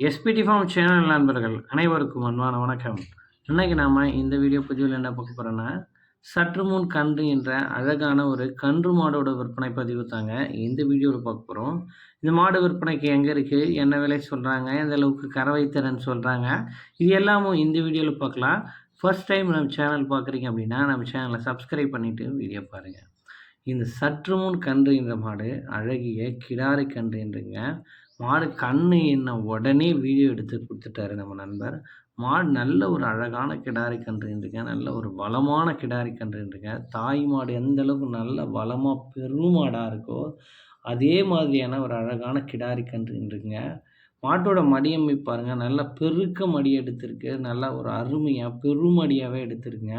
SPD form channel நண்பர்கள் அனைவருக்கும் அன்பான வணக்கம். இன்றைக்கி நாம் இந்த வீடியோ பதிவில் என்ன பார்க்க போகிறோன்னா சற்று முன் கன்று என்ற அழகான ஒரு கன்று மாடோட விற்பனை பதிவு தாங்க இந்த வீடியோவில் பார்க்க போகிறோம் இந்த மாடு விற்பனைக்கு எங்கே இருக்குது என்ன விலை சொல்கிறாங்க எந்த அளவுக்கு கறவை திறன் சொல்கிறாங்க இது எல்லாமும் இந்த வீடியோவில் பார்க்கலாம். ஃபர்ஸ்ட் டைம் நம்ம சேனல் பார்க்குறீங்க அப்படின்னா நம்ம சேனலை சப்ஸ்கிரைப் பண்ணிவிட்டு வீடியோ பாருங்கள் இந்த சற்று முன் கன்று என்ற மாடு அழகிய கிடாரி கன்று என்றுங்க. மாடு கண்ணு என்ன உடனே வீடியோ எடுத்து கொடுத்துட்டாரு நம்ம நண்பர். மாடு நல்ல ஒரு அழகான கிடாரி கன்றுன்றீங்க நல்ல ஒரு பலமான கிடாரி கன்றுன்றீங்க தாய் மாடு எந்த அளவுக்கு நல்ல பலமாக பெருமாடாக இருக்கோ அதே மாதிரியான ஒரு அழகான கிடாரி கன்றுன்றீங்க மாட்டோட மடியமை பாருங்கள் நல்லா பெருக்க மடி எடுத்திருக்கு. நல்லா ஒரு அருமையாக பெருமடியாகவே எடுத்திருக்குங்க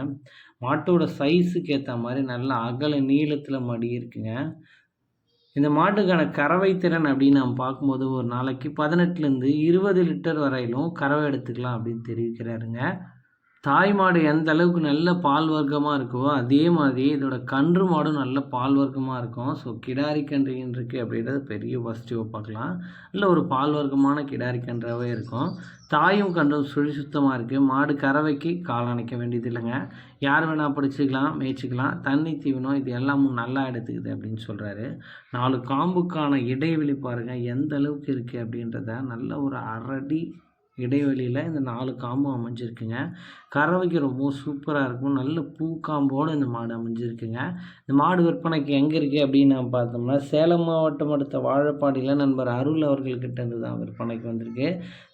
மாட்டோட சைஸுக்கு ஏற்ற மாதிரி நல்லா அகல நீளத்தில் மடி இருக்குங்க. இந்த மாட்டுக்கான கறவை திறன் அப்படின்னு நம்ம பார்க்கும்போது ஒரு நாளைக்கு பதினெட்டுலேருந்து இருபது லிட்டர் வரையிலும் கறவை எடுத்துக்கலாம் அப்படின்னு தெரிவிக்கிறாருங்க. தாய் மாடு எந்த அளவுக்கு நல்ல பால் வர்க்கமாக இருக்கோ அதே மாதிரி இதோட கன்று மாடும் நல்ல பால் வர்க்கமாக இருக்கும். ஸோ கிடாரி கன்று இருக்குது அப்படின்றது பெரிய பாசிட்டிவாக பார்க்கலாம். இல்லை ஒரு பால் வர்க்கமான கிடாரி கன்றாகவே இருக்கும். தாயும் கன்றும் சுழி சுத்தமாக இருக்குது மாடு கறவைக்கு கால் அணைக்க வேண்டியது இல்லைங்க. யார் வேணால் பிடிச்சிக்கலாம் மேய்ச்சிக்கலாம். தண்ணி தீவனம் இது எல்லாமும் நல்லா எடுத்துக்குது அப்படின்னு சொல்கிறாரு நாலு காம்புக்கான இடைவெளி பாருங்கள் எந்த அளவுக்கு இருக்குது அப்படின்றத நல்ல ஒரு அரடி இடைவெளியில் இந்த நாலு காம்பும் அமைஞ்சிருக்குங்க. கறவைக்கு ரொம்ப சூப்பராக இருக்கும். நல்ல பூ காம்போடு இந்த மாடு அமைஞ்சிருக்குங்க. இந்த மாடு விற்பனைக்கு எங்கே இருக்குது அப்படின்னு நம்ம பார்த்தோம்னா சேலம் மாவட்டம் அடுத்த வாழப்பாடியில் நண்பர் அருள் அவர்கள்கிட்ட இருந்து தான் விற்பனைக்கு வந்திருக்கு.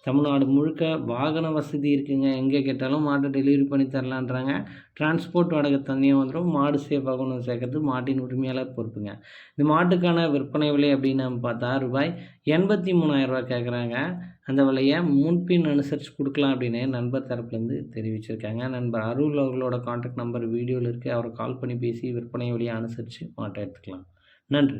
தமிழ்நாடு முழுக்க வாகன வசதி இருக்குங்க. எங்கே கேட்டாலும் மாட்டை டெலிவரி பண்ணி தரலான்றாங்க. டிரான்ஸ்போர்ட் வாடகை தனியாக வந்துடும் மாடு சேஃபாக கொண்டு சேர்க்கறது மாட்டின் உரிமையாளர் பொறுப்புங்க. இந்த மாட்டுக்கான விற்பனை விலை அப்படின்னு நம்ம பார்த்தா ரூபாய் எண்பத்தி மூணாயிரரூபா கேட்குறாங்க அந்த விலையை முன்பின் அனுசரித்து கொடுக்கலாம் அப்படின்னு நண்பர் தரப்புலேருந்து தெரிவிச்சிருக்காங்க. நண்பர் அருள் அவர்களோட காண்டாக்ட் நம்பர் வீடியோவில் இருக்குது அவரை கால் பண்ணி பேசி விற்பனை விலையை அனுசரித்து மாட்டை எடுத்துக்கலாம். நன்றி.